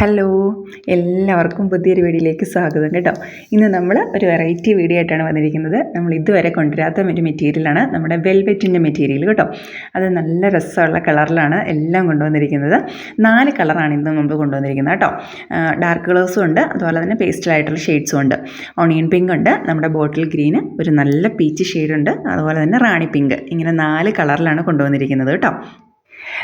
Hello എല്ലാവർക്കും പുതിയൊരു വീഡിയോയിലേക്ക് സ്വാഗതം കേട്ടോ. ഇന്ന് നമ്മൾ ഒരു വെറൈറ്റി വീഡിയോ ആയിട്ടാണ് വന്നിരിക്കുന്നത്. നമ്മൾ ഇതുവരെ കൊണ്ടുവരാത്ത ഒരു മെറ്റീരിയലാണ് നമ്മുടെ വെൽവെറ്റിന്റെ മെറ്റീരിയൽ കേട്ടോ. അത് നല്ല രസമുള്ള കളറിലാണ് എല്ലാം കൊണ്ടുവന്നിരിക്കുന്നത്. നാല് കളറാണ് ഇന്ന് മുമ്പ് കൊണ്ടുവന്നിരിക്കുന്നത് കേട്ടോ. ഡാർക്ക് കളേഴ്സും ഉണ്ട്. അതുപോലെ തന്നെ പേസ്റ്റലായിട്ടുള്ള ഷെയ്ഡ്സും ഉണ്ട്. ഓണിയൻ പിങ്ക് ഉണ്ട്. നമ്മുടെ ബോട്ടിൽ ഗ്രീന് ഒരു നല്ല പീച്ച് ഷെയ്ഡുണ്ട് അതുപോലെ തന്നെ റാണി പിങ്ക് ഇങ്ങനെ നാല് കളറിലാണ് കൊണ്ടുവന്നിരിക്കുന്നത് കേട്ടോ.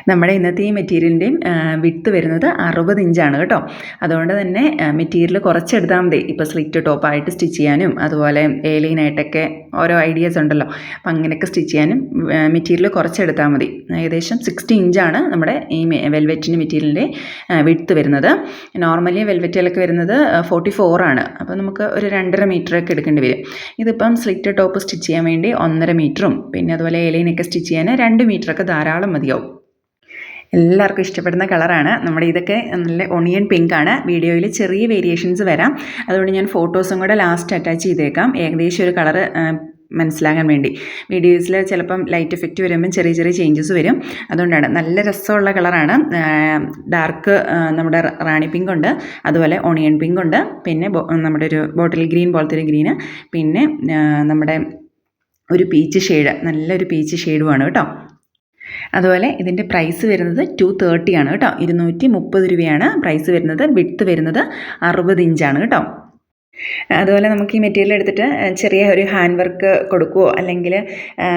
നമ്മുടെ ഇന്നത്തെ ഈ മെറ്റീരിയലിന്റെയും വിട്ട് വരുന്നത് അറുപത് ഇഞ്ചാണ് കേട്ടോ. അതുകൊണ്ട് തന്നെ മെറ്റീരിയൽ കുറച്ചെടുത്താൽ മതി. ഇപ്പോൾ സ്ലിറ്റ് ടോപ്പായിട്ട് സ്റ്റിച്ച് ചെയ്യാനും അതുപോലെ ഏലീനായിട്ടൊക്കെ ഓരോ ഐഡിയാസ് ഉണ്ടല്ലോ. അപ്പം അങ്ങനെയൊക്കെ സ്റ്റിച്ച് ചെയ്യാനും മെറ്റീരിയൽ കുറച്ചെടുത്താൽ മതി. ഏകദേശം സിക്സ്റ്റി ഇഞ്ചാണ് നമ്മുടെ ഈ വെൽവെറ്റിന്റെ മെറ്റീരിയലിന്റെ വിട്ട് വരുന്നത്. നോർമലി വെൽവെറ്റിലൊക്കെ വരുന്നത് ഫോർട്ടി ഫോറാണ്. അപ്പോൾ നമുക്ക് ഒരു രണ്ടര മീറ്ററൊക്കെ എടുക്കേണ്ടി വരും. ഇതിപ്പം സ്ലിറ്റ് ടോപ്പ് സ്റ്റിച്ച് ചെയ്യാൻ വേണ്ടി ഒന്നര മീറ്ററും പിന്നെ അതുപോലെ ഏലീനൊക്കെ സ്റ്റിച്ച് ചെയ്യാൻ രണ്ട് മീറ്ററൊക്കെ ധാരാളം മതിയാവും. എല്ലാവർക്കും ഇഷ്ടപ്പെടുന്ന കളറാണ്. നമ്മുടെ ഇതൊക്കെ നല്ല ഒണിയൻ പിങ്ക് ആണ്. വീഡിയോയിൽ ചെറിയ വേരിയേഷൻസ് വരാം. അതുകൊണ്ട് ഞാൻ ഫോട്ടോസും കൂടെ ലാസ്റ്റ് അറ്റാച്ച് ചെയ്തേക്കാം. ഏകദേശം ഒരു കളറ് മനസ്സിലാകാൻ വേണ്ടി. വീഡിയോസിൽ ചിലപ്പം ലൈറ്റ് എഫക്റ്റ് വരുമ്പം ചെറിയ ചെറിയ ചേഞ്ചസ് വരും. അതുകൊണ്ടാണ് നല്ല രസമുള്ള കളറാണ്. ഡാർക്ക് നമ്മുടെ റാണി പിങ്ക് ഉണ്ട്. അതുപോലെ ഓണിയൻ പിങ്ക് ഉണ്ട്. പിന്നെ നമ്മുടെ ഒരു ബോട്ടിൽ ഗ്രീൻ പോലത്തെ ഒരു ഗ്രീന് പിന്നെ നമ്മുടെ ഒരു പീച്ച് ഷെയ്ഡ് നല്ലൊരു പീച്ച് ഷെയ്ഡുമാണ് കേട്ടോ. അതുപോലെ ഇതിന്റെ പ്രൈസ് വരുന്നത് ടു തേർട്ടിയാണ് കേട്ടോ. ഇരുന്നൂറ്റി മുപ്പത് രൂപയാണ് പ്രൈസ് വരുന്നത്. വിട്ത്ത് വരുന്നത് അറുപത് ഇഞ്ചാണ് കേട്ടോ. അതുപോലെ നമുക്ക് ഈ മെറ്റീരിയൽ എടുത്തിട്ട് ചെറിയ ഒരു ഹാൻഡ് വർക്ക് കൊടുക്കുകയോ അല്ലെങ്കിൽ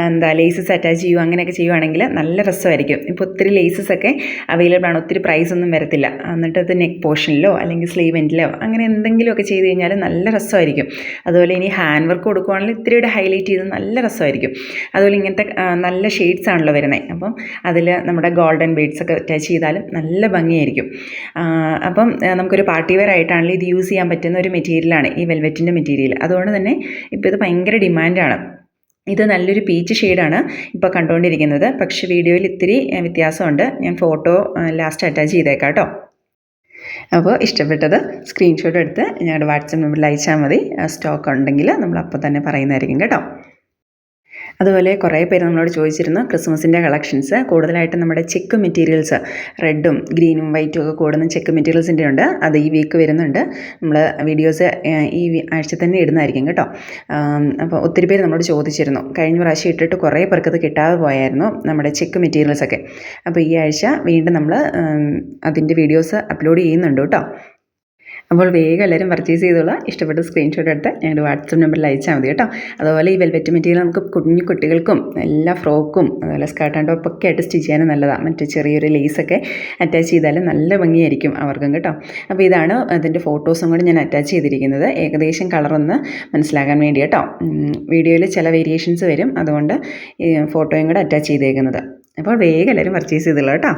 എന്താ ലേസസ് അറ്റാച്ച് ചെയ്യുകയോ അങ്ങനെയൊക്കെ ചെയ്യുവാണെങ്കിൽ നല്ല രസമായിരിക്കും. ഇപ്പോൾ ഒത്തിരി ലേസസ് ഒക്കെ അവൈലബിൾ ആണ്. ഒത്തിരി പ്രൈസ് ഒന്നും വരത്തില്ല. എന്നിട്ട് അത് നെക്ക് പോർഷനിലോ അല്ലെങ്കിൽ സ്ലീവ് എൻഡിലോ അങ്ങനെ എന്തെങ്കിലുമൊക്കെ ചെയ്ത് കഴിഞ്ഞാൽ നല്ല രസമായിരിക്കും. അതുപോലെ ഇനി ഹാൻഡ് വർക്ക് കൊടുക്കുകയാണെങ്കിൽ ഇത്തിരിയുടെ ഹൈലൈറ്റ് ചെയ്ത് നല്ല രസമായിരിക്കും. അതുപോലെ ഇങ്ങനത്തെ നല്ല ഷെയ്ഡ്സ് ആണല്ലോ വരുന്നത് അപ്പം അതിൽ നമ്മുടെ ഗോൾഡൻ ബീഡ്സ് ഒക്കെ അറ്റാച്ച് ചെയ്താലും നല്ല ഭംഗിയായിരിക്കും. അപ്പം നമുക്കൊരു പാർട്ടി വെയർ ആയിട്ടാണെങ്കിൽ ഇത് യൂസ് ചെയ്യാൻ പറ്റുന്ന ഒരു മെറ്റീരിയലാണ് ഈ വെൽവെറ്റിന്റെ മെറ്റീരിയൽ അതുകൊണ്ട് തന്നെ ഇപ്പോൾ ഇത് ഭയങ്കര ഡിമാൻഡാണ് ഇത് നല്ലൊരു പീച്ച് ഷെയ്ഡാണ് ഇപ്പോൾ കണ്ടുകൊണ്ടിരിക്കുന്നത് പക്ഷേ വീഡിയോയിൽ ഇത്തിരി വ്യത്യാസമുണ്ട്. ഞാൻ ഫോട്ടോ ലാസ്റ്റ് അറ്റാച്ച് ചെയ്തേക്കാം കേട്ടോ അപ്പോൾ ഇഷ്ടപ്പെട്ടത് സ്ക്രീൻഷോട്ട് എടുത്ത് ഞങ്ങളുടെ വാട്സപ്പ് നമ്പറിൽ അയച്ചാൽ മതി. സ്റ്റോക്ക് ഉണ്ടെങ്കിൽ നമ്മൾ അപ്പോൾ തന്നെ പറയുന്നതായിരിക്കും കേട്ടോ. അതുപോലെ കുറേ പേര് നമ്മളോട് ചോദിച്ചിരുന്നു ക്രിസ്മസിന്റെ കളക്ഷൻസ്. കൂടുതലായിട്ടും നമ്മുടെ ചെക്ക് മെറ്റീരിയൽസ് റെഡും ഗ്രീനും വൈറ്റും ഒക്കെ കൂടുന്ന ചെക്ക് മെറ്റീരിയൽസിന്റെ ഉണ്ട്. അത് ഈ വീക്ക് വരുന്നുണ്ട്. നമ്മൾ വീഡിയോസ് ഈ ആഴ്ച തന്നെ ഇടുന്നതായിരിക്കും കേട്ടോ. അപ്പോൾ ഒത്തിരി പേര് നമ്മളോട് ചോദിച്ചിരുന്നു. കഴിഞ്ഞ പ്രാവശ്യം ഇട്ടിട്ട് കുറേ പേർക്ക് അത് കിട്ടാതെ പോയായിരുന്നു നമ്മുടെ ചെക്ക് മെറ്റീരിയൽസൊക്കെ. അപ്പോൾ ഈ ആഴ്ച വീണ്ടും നമ്മൾ അതിന്റെ വീഡിയോസ് അപ്ലോഡ് ചെയ്യുന്നുണ്ട് കേട്ടോ. അപ്പോൾ വേഗം എല്ലാവരും പർച്ചേസ് ചെയ്തോളാം. ഇഷ്ടപ്പെട്ട സ്ക്രീൻഷോട്ട് എടുത്ത് ഞങ്ങളുടെ വാട്സപ്പ് നമ്പറിൽ അയച്ചാൽ മതി കേട്ടോ. അതുപോലെ ഈ വെൽവെറ്റ് മെറ്റീരിയൽ നമുക്ക് കുഞ്ഞു കുട്ടികൾക്കും എല്ലാ ഫ്രോക്കും അതുപോലെ സ്കർട്ട് ആൻഡ് ടോപ്പൊക്കെ ആയിട്ട് സ്റ്റിച്ച് ചെയ്യാനും നല്ലതാണ്. മറ്റു ചെറിയൊരു ലേസൊക്കെ അറ്റാച്ച് ചെയ്താലും നല്ല ഭംഗിയായിരിക്കും അവർക്കും കേട്ടോ. അപ്പോൾ ഇതാണ് അതിന്റെ ഫോട്ടോസും കൂടി ഞാൻ അറ്റാച്ച് ചെയ്തിരിക്കുന്നത്. ഏകദേശം കളറൊന്ന് മനസ്സിലാകാൻ വേണ്ടി കേട്ടോ. വീഡിയോയിൽ ചില വേരിയേഷൻസ് വരും. അതുകൊണ്ട് ഫോട്ടോയും കൂടെ അറ്റാച്ച് ചെയ്തേക്കുന്നത്. അപ്പോൾ വേഗം എല്ലാവരും പർച്ചേസ് ചെയ്തുള്ളൂ കേട്ടോ.